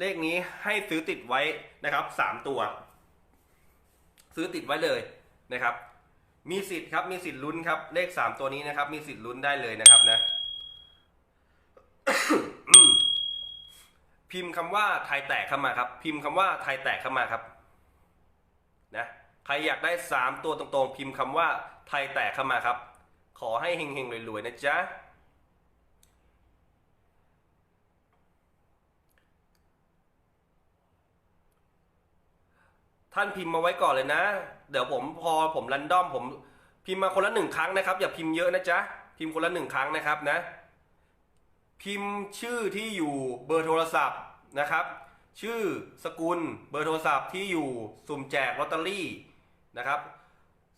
เลขนี้ให้ซื้อติดไว้นะครับสามตัว ซื้อติดไว้เลยนะครับ มีสิทธิ์ครับมีสิทธิ์ลุ้นครับ เลขสามตัวนี้นะครับ มีสิทธิ์ลุ้นได้เลยนะครับนะพิมพ์คำว่าไทยแตกเข้ามาครับ พิมพ์คำว่าไทยแตกเข้ามาครับนะใครอยากได้สามตัวตรงๆ พิมพ์คำว่าไทยแตกเข้ามาครับ ขอให้เฮงๆรวยๆนะจ๊ะ ท่านพิมพ์มาไว้ก่อนเลยนะ เดี๋ยวผมพอผมรันดอมผมพิมพ์มาคนละหนึ่งครั้งนะครับ อย่าพิมพ์เยอะนะจ๊ะพิมพ์คนละหนึ่งครั้งนะครับนะ พิมพ์ชื่อที่อยู่เบอร์โทรศัพท์นะครับ ชื่อสกุลเบอร์โทรศัพท์ที่อยู่สุ่มแจกลอตเตอรี่นะครับ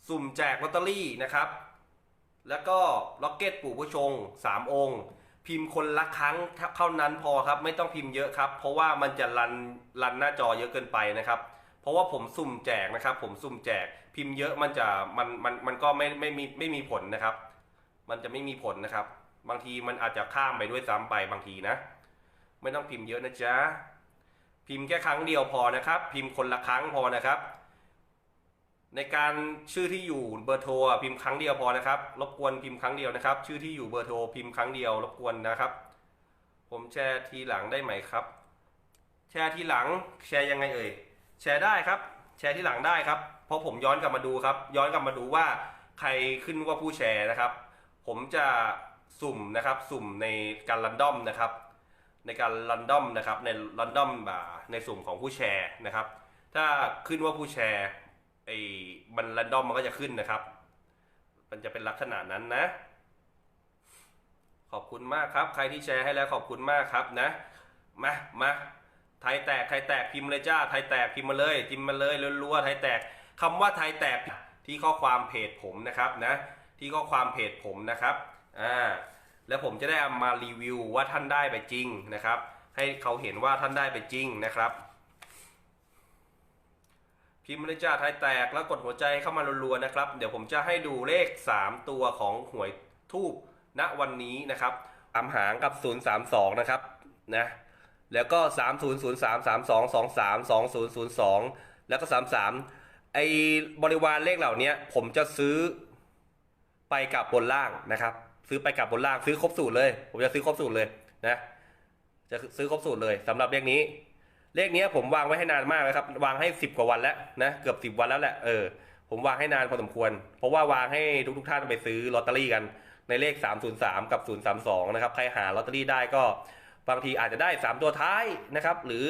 สุ่มแจกลอตเตอรี่นะครับ แล้วก็ล็อกเก็ตปู่ผู้ชงสามองค์ พิมพ์คนละครั้งเท่านั้นพอครับ ไม่ต้องพิมพ์เยอะครับ เพราะว่ามันจะรันรันหน้าจอเยอะเกินไปนะครับ ราะว่าผมสุ่มแจกนะครับ ผมสุ่มแจกพิมพ์เยอะมันจะมันมันมันก็ไม่ไม่มีไม่มีผลนะครับ มันจะไม่มีผลนะครับ บางทีมันอาจจะข้ามไปด้วยซ้ำไปบางทีนะ ไม่ต้องพิมพ์เยอะนะจ๊ะพิมพ์แค่ครั้งเดียวพอนะครับ พิมพ์คนละครั้งพอนะครับ ในการชื่อที่อยู่เบอร์โทรพิมพ์ครั้งเดียวพอนะครับ รบกวนพิมพ์ครั้งเดียวนะครับ ชื่อที่อยู่เบอร์โทรพิมพ์ครั้งเดียวรบกวนนะครับ ผมแชร์ทีหลังได้ไหมครับ แชร์ทีหลังแชร์ยังไงเอ่ย แชร์ได้ครับ แชร์ที่หลังได้ครับ เพราะผมย้อนกลับมาดูครับ ย้อนกลับมาดูว่าใครขึ้นว่าผู้แชร์นะครับ ผมจะสุ่มนะครับ สุ่มในการรันดอมนะครับ ในการรันดอมนะครับ ในรันดอมบ่าในสุ่มของผู้แชร์นะครับ ถ้าขึ้นว่าผู้แชร์ไอ้มันรันดอมมันก็จะขึ้นนะครับ มันจะเป็นลักษณะนั้นนะ ขอบคุณมากครับ ใครที่แชร์ให้แล้วขอบคุณมากครับนะ มา มา ไทยแตกไทยแตกพิมพ์เลยจ้าไทยแตกพิมพ์มาเลยพิมพ์มาเลยรัวๆไทยแตกคำว่าไทยแตกที่ข้อความเพจผมนะครับนะที่ข้อความเพจผมนะครับอ่าแล้วผมจะได้เอามารีวิวว่าท่านได้ไปจริงนะครับ ให้เขาเห็นว่าท่านได้ไปจริงนะครับพิมพ์เลยจ้าไทยแตกแล้วกดหัวใจเข้ามารัวๆนะครับ เดี๋ยวผมจะให้ดูเลข 3 ตัวของหวยทูบณวันนี้นะครับตามหางกับ 032 นะครับนะ แล้วก็ 3 0 0 3 3 2 2 3 2 0 0 2 แล้วก็ 33 ไอ้บริวารเลขเหล่านี้ผมจะซื้อไปกับบนล่างนะครับ ซื้อไปกับบนล่างซื้อครบสูตรเลย ผมจะซื้อครบสูตรเลยนะ จะซื้อครบสูตรเลยสำหรับเลขนี้ เลขนี้ผมวางไว้ให้นานมากเลยครับ วางให้สิบกว่าวันแล้วนะเกือบสิบวันแล้วแหละเออผมวางให้นานพอสมควร เพราะว่าวางให้ทุกทท่านไปซื้อลอตเตอรี่กันในเลข 303 กับ 032 นะครับ ใครหาลอตเตอรี่ได้ก็ บางทีอาจจะได้ 3 ตัวท้ายนะครับ หรือ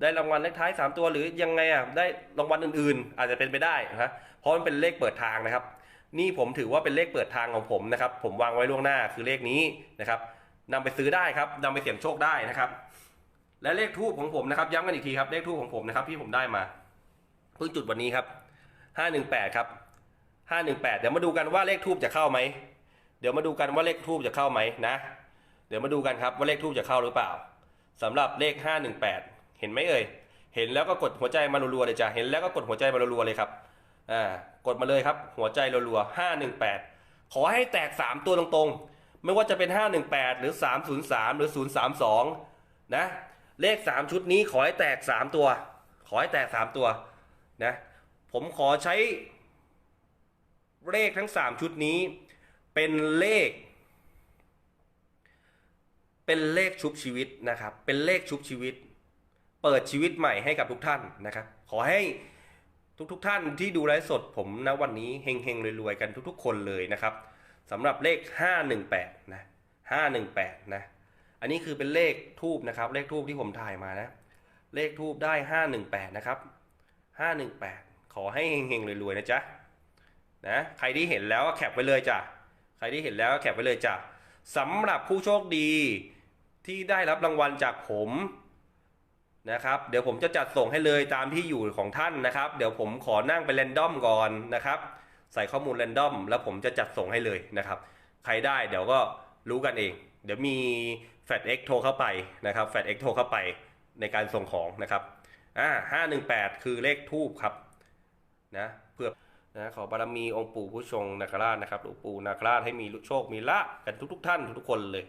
ได้รางวัลเลขท้าย 3 ตัวหรือยังไงอะได้รางวัลอื่นๆ อาจจะเป็นไปได้นะเพราะมันเป็นเลขเปิดทางนะครับ นี่ผมถือว่าเป็นเลขเปิดทางของผมนะครับ ผมวางไว้ล่วงหน้าคือเลขนี้นะครับนำไปซื้อได้ครับนำไปเสี่ยงโชคได้นะครับ และเลขทูบของผมนะครับ ย้ำกันอีกทีครับเลขทูบของผมนะครับที่ผมได้มาเพิ่งจุดวันนี้ครับห้าหนึ่งแปดครับห้าหนึ่งแปดเดี๋ยวมาดูกันว่าเลขทูบจะเข้าไหม เดี๋ยวมาดูกันว่าเลขทูบจะเข้าไหมนะ เดี๋ยวมาดูกันครับว่าเลขทูบจะเข้าหรือเปล่าสำหรับเลขห้าหนึ่งแปดเห็นไหมเอ่ย เห็นแล้วก็กดหัวใจมารัวๆเลยจ้ะ เห็นแล้วก็กดหัวใจมารัวๆเลยครับ อ่า กดมาเลยครับ หัวใจรัวๆห้าหนึ่งแปดขอให้แตกสามตัวตรงๆ ไม่ว่าจะเป็นห้าหนึ่งแปดหรือสามศูนย์สามหรือศูนย์สามสองนะ เลขสามชุดนี้ขอให้แตกสามตัว ขอให้แตกสามตัว นะ ผมขอใช้เลขทั้งสามชุดนี้ เป็นเลข เป็นเลขชุบชีวิตนะครับ เป็นเลขชุบชีวิต เปิดชีวิตใหม่ให้กับทุกท่านนะครับ ขอให้ทุกๆทท่านที่ดูไลฟ์สดผมนะวันนี้เฮงๆรวยๆกันทุกๆ คนเลยนะครับสำหรับเลข 518นะ518นะอันนี้คือเป็นเลขทูบนะครับ เลขทูบที่ผมถ่ายมานะ เลขทูบได้ห้าหนึ่งแปดนะครับห้าหนึ่งแปดขอให้เฮงๆรวยๆนะจ๊ะนะใครที่เห็นแล้วก็แคปไว้เลยจ้ะใครที่เห็นแล้วก็แคปไว้เลยจ้ะสำหรับผู้โชคดี ที่ได้รับรางวัลจากผมนะครับ เดี๋ยวผมจะจัดส่งให้เลยตามที่อยู่ของท่านนะครับ เดี๋ยวผมขอนั่งไปเรนดอมก่อนนะครับ ใส่ข้อมูลเรนดอมแล้วผมจะจัดส่งให้เลยนะครับ ใครได้เดี๋ยวก็รู้กันเอง เดี๋ยวมีแฟดเอ็กโทรเข้าไปนะครับแฟดเอ็กโทรเข้าไปในการส่งของนะครับอ่าห้าหนึ่งแปดคือเลขทูบครับนะเพื่อนะขอบารมีองค์ปู่ผู้ชงนาคราชนะครับหลวงปู่นาคราชให้มีโชคมีลาภกันทุก ๆ ท่านทุกๆคนเลย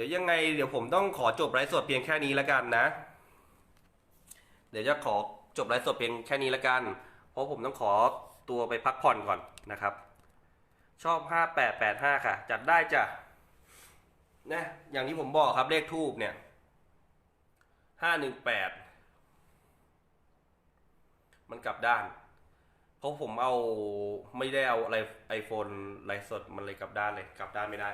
ดี๋ยวยังไงเดี๋ยวผมต้องขอจบไลฟ์สดเพียงแค่นี้แล้วกันนะ เดี๋ยวจะขอจบไลฟ์สดเพียงแค่นี้แล้วกัน เพราะผมต้องขอตัวไปพักผ่อนก่อนนะครับ ชอบ 5885 ค่ะ จัดได้จ้ะนะอย่างที่ผมบอกครับเลขทูบเนี่ย 518 มันกลับด้าน เพราะผมเอาไม่ได้เอาอะไรไอโฟนไลฟ์สดมันเลยกลับด้านเลย กลับด้านไม่ได้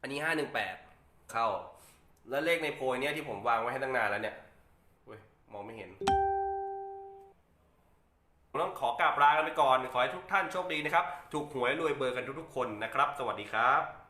อันนี้ห้าหนึ่งแปดเข้า แล้วเลขในโพยเนี้ยที่ผมวางไว้ให้ตั้งนานแล้วเนี่ยเว้ยมองไม่เห็นผมต้องขอกราบลากันไปก่อน ขอให้ทุกท่านโชคดีนะครับ ถูกหวยรวยเบอร์กันทุกๆคนนะครับ สวัสดีครับ